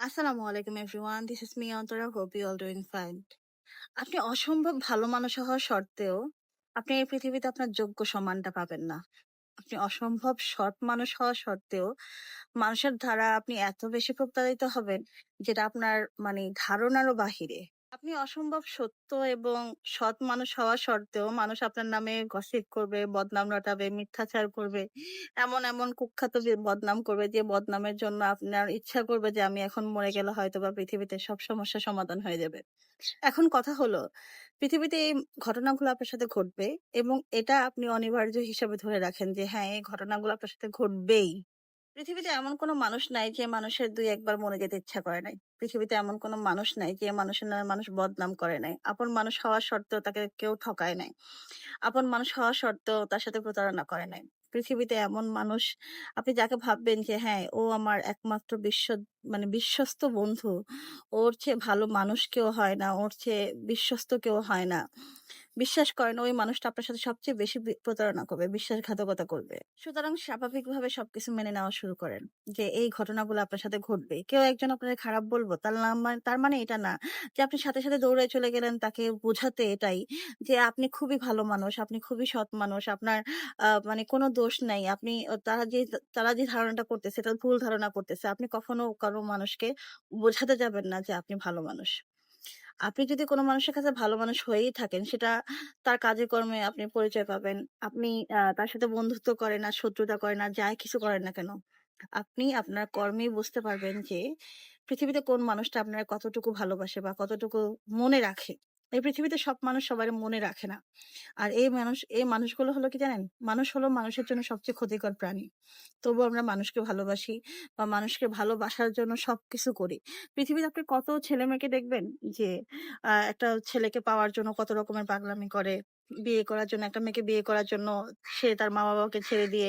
আসসালামু আলাইকুম everyone this is me Antara hope you all doing fine আপনি অসম্ভব ভালো মানুষ হওয়া সত্ত্বেও আপনি এই পৃথিবীতে আপনার যোগ্য সম্মানটা পাবেন না। আপনি অসম্ভব সৎ মানুষ হওয়া সত্ত্বেও মানুষের দ্বারা আপনি এত বেশি প্রতারিত হবেন, যেটা আপনার মানে ধারণারও বাহিরে। আপনি অসম্ভব সত্য এবং সৎ মানুষ হওয়া সত্ত্বেও মানুষ আপনার নামে গসিপ করবে, বদনাম রটাবে, মিথ্যাচার করবে। এমন এমন কুখ্যাত বদনাম করবে, যে বদনামের জন্য আপনার ইচ্ছা করবে যে আমি এখন মরে গেলে হয়তো বা পৃথিবীতে সব সমস্যার সমাধান হয়ে যাবে। এখন কথা হলো, পৃথিবীতে এই ঘটনাগুলো আপনার সাথে ঘটবে এবং এটা আপনি অনিবার্য হিসাবে ধরে রাখেন যে হ্যাঁ এই ঘটনাগুলো আপনার সাথে ঘটবেই। পৃথিবীতে এমন কোনো মানুষ নাই যে মানুষের দুই একবার মরে যেতে ইচ্ছা করে নাই। পৃথিবীতে এমন কোনো মানুষ নাই যে মানুষের নামে মানুষ বদনাম করে নাই। আপন মানুষ হওয়া সত্ত্বেও তাকে কেউ ঠকায় নাই। আপন মানুষ হওয়া সত্ত্বেও তার সাথে প্রতারণা করে নাই। পৃথিবীতে এমন মানুষ, আপনি যাকে ভাববেন যে হ্যাঁ ও আমার একমাত্র বিশ্ব মানে বিশ্বস্ত বন্ধু, ওর চেয়ে ভালো মানুষ কেউ হয় না, ওর চেয়ে বিশ্বস্ত কেউ হয় না। বিশ্বাস করেন ওই মানুষটা আপনার সাথে সবচেয়ে বেশি প্রতারণা করবে, বিশ্বাসঘাতকতা করবে। সুতরাং স্বাভাবিকভাবে সবকিছু মেনে নেওয়া শুরু করেন যে, এই ঘটনাগুলো আপনার সাথে ঘটবে। কেউ একজন আপনার খারাপ বলব, তার নাম মানে- তার মানে এটা না যে, আপনি সাথে সাথে দৌড়ে চলে গেলেন তাকে বোঝাতে এটাই যে, আপনি খুবই ভালো মানুষ, আপনি খুবই সৎ মানুষ, আপনার মানে কোনো দোষ নাই। আপনি তারা যে তারা যে ধারণাটা করতেছে এটা ভুল ধারণা করতেছে, আপনি কখনো কারও মানুষকে বোঝাতে যাবেন না যে, আপনি ভালো মানুষ। আপনি যদি কোনো মানুষের কাছে ভালো মানুষ হয়েই থাকেন, সেটা তার কাজে কর্মে আপনি পরিচয় পাবেন। আপনি তার সাথে বন্ধুত্ব করেন না শত্রুতা করেন না যাই কিছু করেন না কেন, আপনি আপনার কর্মে বুঝতে পারবেন যে পৃথিবীতে কোন মানুষটা আপনার কতটুকু ভালোবাসে বা কতটুকু মনে রাখে। এই পৃথিবীতে সব মানুষ সবার মনে রাখে না। আর এই মানুষ, এই মানুষগুলো হলো কি জানেন? মানুষ হলো মানুষের জন্য সবচেয়ে ক্ষতিকর প্রাণী। তবু আমরা মানুষকে ভালোবাসি বা মানুষকে ভালোবাসার জন্য সবকিছু করি। পৃথিবীতে আপনি কত ছেলে মেয়েকে দেখবেন যে একটা ছেলেকে পাওয়ার জন্য কত রকমের পাগলামি করে, বিয়ে করার জন্য, একটা মেয়েকে বিয়ে করার জন্য সে তার মা বাবাকে ছেড়ে দিয়ে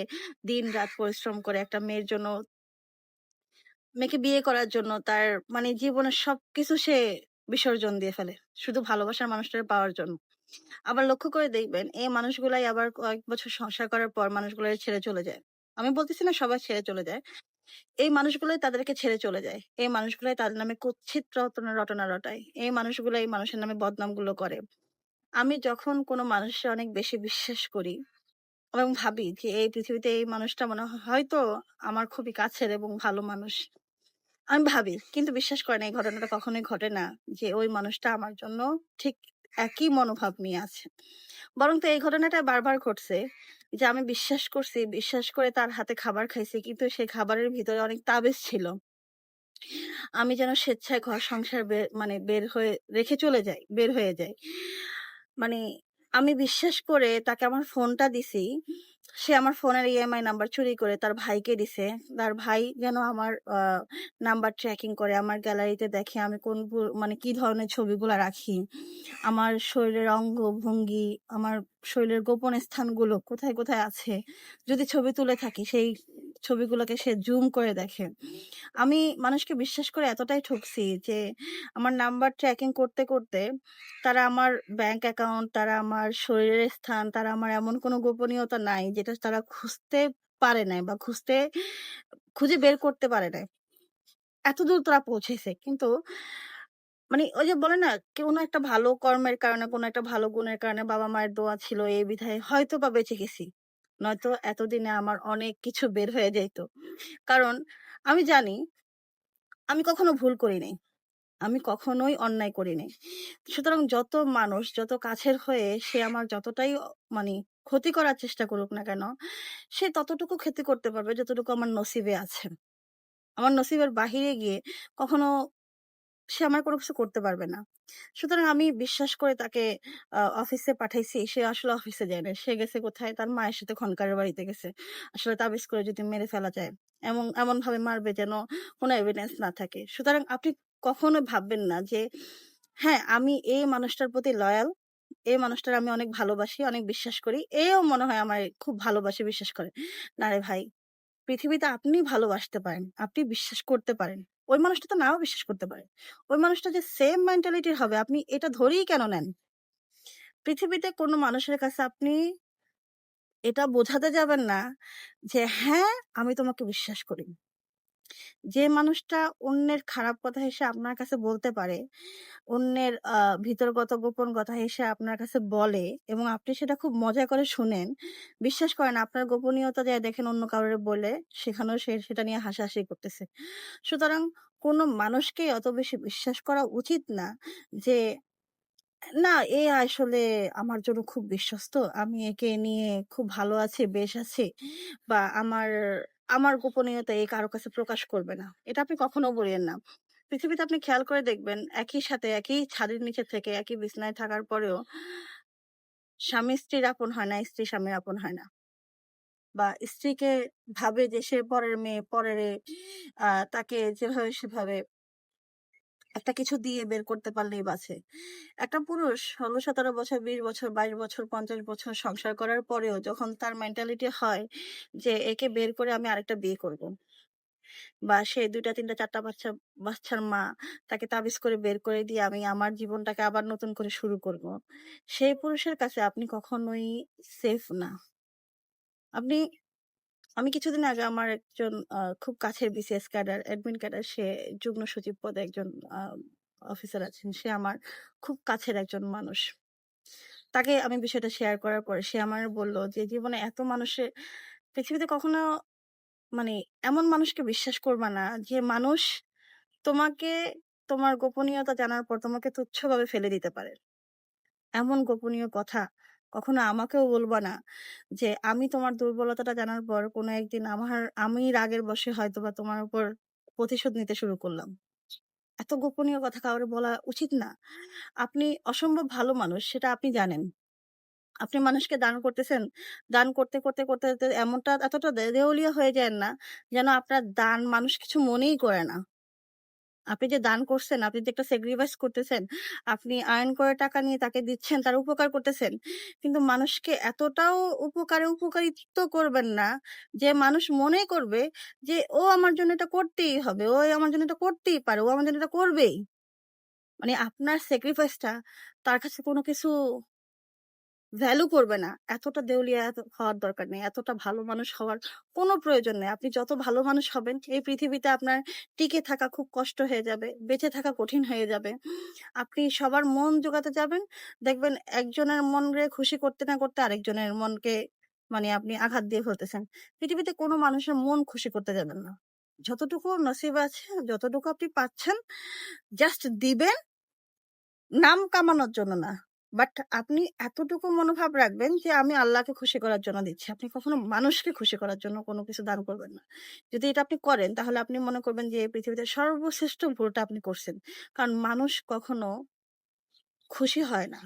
দিন রাত পরিশ্রম করে একটা মেয়ের জন্য, মেয়েকে বিয়ে করার জন্য তার মানে জীবনের সবকিছু সে বিসর্জন দিয়ে ফেলে। শুধু ভালোবাসার মানুষটাকে পাওয়ার জন্য। আবার লক্ষ্য করে দেখবেন, এই মানুষগুলাই আবার কয়েক বছর সংসার করার পর মানুষগুলাই ছেড়ে চলে যায়। আমি বলতেছি না সবাই ছেড়ে চলে যায়। এই মানুষগুলোই তাদেরকে ছেড়ে চলে যায়। এই মানুষগুলাই তাদের নামে কুৎসিত রটনা রটনা রটায়। এই মানুষগুলাই মানুষের নামে বদনামগুলো করে। আমি যখন কোনো মানুষকে অনেক বেশি বিশ্বাস করি এবং ভাবি যে এই পৃথিবীতে এই মানুষটা মনে হয়, হয়তো আমার খুবই কাছের এবং ভালো মানুষ। আমি ভাবি, কিন্তু বিশ্বাস করেন এই ঘটনাটা কখনোই ঘটে না যে ওই মানুষটা আমার জন্য ঠিক একই মনোভাব নিয়ে আছে। বরং তো এই ঘটনাটা বারবার ঘটছে যে আমি বিশ্বাস করছি, বিশ্বাস করে তার হাতে খাবার খাইছি, কিন্তু সেই খাবারের ভিতরে অনেক তাবিজ ছিল। আমি যেন স্বেচ্ছায় ঘর সংসার মানে বের হয়ে, রেখে চলে যাই, বের হয়ে যাই। মানে আমি বিশ্বাস করে তাকে আমার ফোনটা দিছি সে আমার ফোনের ইএমআই নাম্বার চুরি করে তার ভাইকে দিছে। তার ভাই যেন আমার নাম্বার ট্র্যাকিং করে, আমার গ্যালারিতে দেখে আমি কোন মানে কি ধরনের ছবিগুলো রাখি। আমার শরীরের অঙ্গ ভঙ্গি, আমার শরীরের গোপন স্থানগুলো কোথায় কোথায় আছে? যদি ছবি তুলে থাকি, সেই ছবিগুলোকে সে জুম করে দেখে। আমি মানুষকে বিশ্বাস করে এতটাই ঠকছি যে, আমার নাম্বার ট্র্যাকিং করতে করতে তারা আমার ব্যাংক অ্যাকাউন্ট তারা আমার শরীরের স্থান, তারা আমার এমন কোনো গোপনীয়তা নাই যেটা তারা খুঁজতে পারে নাই বা খুঁজতে, খুঁজে বের করতে পারে নাই। এত দূর তারা পৌঁছেছে। কিন্তু মানে ওই যে বলে না কোনো একটা ভালো কর্মের কারণে, কোনো একটা ভালো গুণের কারণে বাবা মায়ের দোয়া ছিল, এই বিধায় হয়তো বা বেঁচে গেছি। নয়তো এতদিনে আমার অনেক কিছু বের হয়ে যেত কারণ আমি জানি, আমি কখনো ভুল করি নাই। আমি কখনোই অন্যায় করি নাই। সুতরাং যত মানুষ, যত কাছের হয়ে সে আমার যতটাই মানে ক্ষতি করার চেষ্টা করুক না কেন, সে ততটুকু ক্ষতি করতে পারবে যতটুকু আমার নসিবে আছে। আমার নসিবের বাহিরে গিয়ে কখনো সে আমার কোনো কিছু করতে পারবে না। সুতরাং আমি বিশ্বাস করে তাকে অফিসে পাঠাইছি। সে আসলে অফিসে যায় না সে গেছে কোথায়? তার মায়ের সাথে খনকারের বাড়িতে গেছে। আসলে তাবিজ করে যদি মেরে ফেলা যায়, এমন এমন ভাবে মারবে যেন কোনো এভিডেন্স না থাকে। সুতরাং আপনি কখনো ভাববেন না যে হ্যাঁ আমি এই মানুষটার প্রতি লয়াল এই মানুষটার আমি অনেক ভালোবাসি, অনেক বিশ্বাস করি। এও মনে হয় আমার খুব ভালোবাসে, বিশ্বাস করে। না রে ভাই, পৃথিবীতে আপনি ভালোবাসতে পারেন, আপনি বিশ্বাস করতে পারেন। ওই মানুষটা তো নাও বিশ্বাস করতে পারে। ওই মানুষটা যে সেম মেন্টালিটির হবে, আপনি এটা ধরেই কেন নেন? পৃথিবীতে কোনো মানুষের কাছে আপনি এটা বোঝাতে যাবেন না যে হ্যাঁ আমি তোমাকে বিশ্বাস করি। যে মানুষটা অন্যের খারাপ কথা এসে আপনার কাছে বলতে পারে, অন্যের আ ভিতরগত গোপন কথা এসে আপনার কাছে বলে এবং আপনি সেটা খুব মজা করে শুনেন। বিশ্বাস করেন আপনার গোপনীয়তা যেয়ে দেখেন অন্য কারোর বলে, সেখানেও সে সেটা নিয়ে হাসাহাসি করতেছে। সুতরাং কোনো মানুষকেই অত বেশি বিশ্বাস করা উচিত না যে, না এ আসলে আমার জন্য খুব বিশ্বস্ত। আমি একে নিয়ে খুব ভালো আছি, বেশ আছি বা আমার, আমার গোপনীয়তা এই কারও কাছে প্রকাশ করবে না। এটা আপনি কখনো বলেন না। পৃথিবীতে আপনি খেয়াল করে দেখবেন একই সাথে একই ছাদের নিচে থেকে একই বিছনায় থাকার পরেও স্বামী স্ত্রীর আপন হয় না, স্ত্রী স্বামীর আপন হয় না। বা স্ত্রীকে ভাবে যে সে পরের মেয়ে, পরের তাকে যেভাবে সেভাবে একটা কিছু দিয়ে বের করতে পারলেই বাঁচে। একটা পুরুষ ১৬-১৭ বছর, ২০ বছর, ২২ বছর, ৫০ বছর সংসার করার পরেও যখন তার মেন্টালিটি হয় যে একে বের করে আমি আরেকটা বিয়ে করব। বা সে ২ টা ৩ টা ৪ টা বাচ্চা বাচ্চার মা, তাকে তাবিজ করে বের করে দিয়ে আমি আমার জীবনটাকে আবার নতুন করে শুরু করব। সেই পুরুষের কাছে আপনি কখনোই সেফ না। আপনি আমি কিছুদিন আগে আমার একজন খুব কাছের বিসিএস ক্যাডার, অ্যাডমিন ক্যাডার সে যুগ্ম সচিব পদে একজন অফিসার আছেন। সে আমার খুব কাছের একজন মানুষ। তাকে আমি বিষয়টা শেয়ার করার পরে সে আমার বলল যে, "জীবনে এত মানুষের পৃথিবীতে কখনো মানে এমন মানুষকে বিশ্বাস করবা না যে মানুষ তোমাকে তোমার গোপনীয়তা জানার পর তোমাকে তুচ্ছভাবে ফেলে দিতে পারে। এমন গোপনীয় কথা কখনো আমাকেও বলবা না যে আমি তোমার দুর্বলতাটা জানার পর কোনো একদিন আমার আমি রাগের বশে হয়তোবা তোমার উপর প্রতিশোধ নিতে শুরু করলাম। এত গোপনীয় কথা কাউরে বলা উচিত না। আপনি অসম্ভব ভালো মানুষ সেটা আপনি জানেন। আপনি মানুষকে দান করতেছেন। দান করতে, করতে, করতে, এমনটা এতটা দেউলিয়া হয়ে যায় না যেন আপনার দান মানুষ কিছু মনেই করে না। আপনি যে দান করছেন, আপনি যে একটা স্যাক্রিফাইস করতেছেন, আপনি আর্ন করে টাকা নিয়ে তাকে দিচ্ছেন, তার উপকার করতেছেন। কিন্তু মানুষকে এতটাও উপকারে উপকারিত করবেন না যে মানুষ মনে করবে যে ও আমার জন্য এটা করতেই হবে। ও আমার জন্য এটা করতেই পারে। ও আমার জন্য এটা করবেই। মানে আপনার স্যাক্রিফাইসটা তার কাছে কোনো কিছু ভ্যালু করবে না। এতটা দেউলিয়া হওয়ার দরকার নেই। এতটা ভালো মানুষ হওয়ার কোনো প্রয়োজন নেই। আপনি যত ভালো মানুষ হবেন এই পৃথিবীতে আপনার টিকে থাকা খুব কষ্ট হয়ে যাবে। বেঁচে থাকা কঠিন হয়ে যাবে। আপনি সবার মন জোগাতে যাবেন। দেখবেন একজনের মনরে খুশি করতে না করতে আরেকজনের মনকে মানে আপনি আঘাত দিয়ে ফেলতেছেন। পৃথিবীতে কোনো মানুষের মন খুশি করতে যাবেন না। যতটুকু নসিব আছে, যতটুকু আপনি পাচ্ছেন জাস্ট দিবেন নাম কামানোর জন্য না। বাট আপনি এতটুকু মনোভাব রাখবেন যে আমি আল্লাহকে খুশি করার জন্য দিচ্ছি। আপনি কখনো মানুষকে খুশি করার জন্য কোনো কিছু দান করবেন না। যদি এটা আপনি করেন তাহলে আপনি মনে করবেন যে পৃথিবীতে সর্বশ্রেষ্ঠ ভুলটা আপনি করছেন। কারণ মানুষ কখনো খুশি হয় না।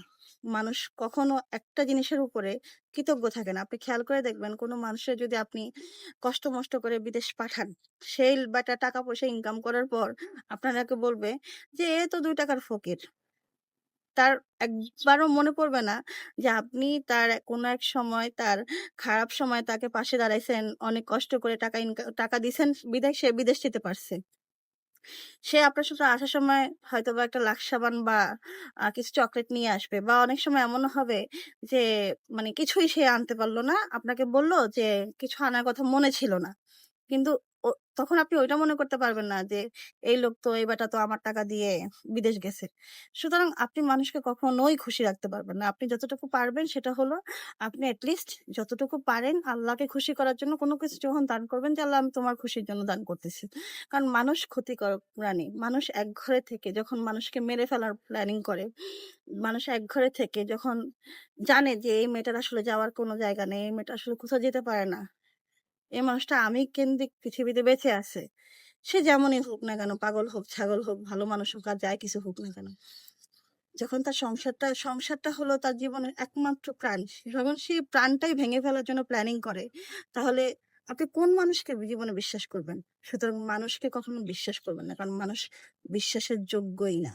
মানুষ কখনো একটা জিনিসের উপরে কৃতজ্ঞ থাকে না। আপনি খেয়াল করে দেখবেন কোনো মানুষের যদি আপনি কষ্ট-মষ্ট করে বিদেশ পাঠান, সেই বেটা টাকা-পয়সা ইনকাম করার পর আপনাকে বলবে যে, "এ তো দুই টাকার ফকির।" তার একবারও মনে পড়বে না যে আপনি তার কোনো এক সময় তার খারাপ সময় তাকে পাশে দাঁড়াইছেন, অনেক কষ্ট করে টাকা ইনকা টাকা দিছেন বিধায় সে বিদেশ যেতে পারছে। সে আপনার সাথে আসার সময় হয়তো বা একটা লাক্স সাবান বা কিছু চকলেট নিয়ে আসবে বা অনেক সময় এমনও হবে যে মানে কিছুই সে আনতে পারল না। আপনাকে বলল যে কিছু আনার কথা মনে ছিল না। কিন্তু তখন আপনি ওইটা মনে করতে পারবেন না যে এই লোক তো এই বেটা তো আমার টাকা দিয়ে বিদেশ গেছে। সুতরাং আপনি মানুষকে কখনোই খুশি রাখতে পারবেন না। আপনি যতটুকু পারবেন সেটা হলো আপনি এট লিস্ট যতটুকু পারেন আল্লাহকে খুশি করার জন্য কোনো কিছু যখন দান করবেন যে আল্লাহ আমি তোমার খুশির জন্য দান করতেছি। কারণ মানুষ ক্ষতিকর প্রাণী। মানুষ এক ঘরে থেকে যখন মানুষকে মেরে ফেলার প্ল্যানিং করে, মানুষ এক ঘরে থেকে যখন জানে যে এই মেয়েটার আসলে যাওয়ার কোনো জায়গা নেই, এই মেয়েটা আসলে কোথাও যেতে পারে না। এই মানুষটা আমি কেন্দ্রিক পৃথিবীতে বেঁচে আছে। সে যেমনই হোক না কেন, পাগল হোক, ছাগল হোক, ভালো মানুষ হোক আর যাই কিছু হোক না কেন। যখন তার সংসারটা সংসারটা হলো তার জীবনের একমাত্র প্রাণ। যখন সে প্রাণটাই ভেঙে ফেলার জন্য প্ল্যানিং করে, তাহলে আপনি কোন মানুষকে জীবনে বিশ্বাস করবেন? সুতরাং মানুষকে কখনো বিশ্বাস করবেন না। কারণ মানুষ বিশ্বাসের যোগ্যই না।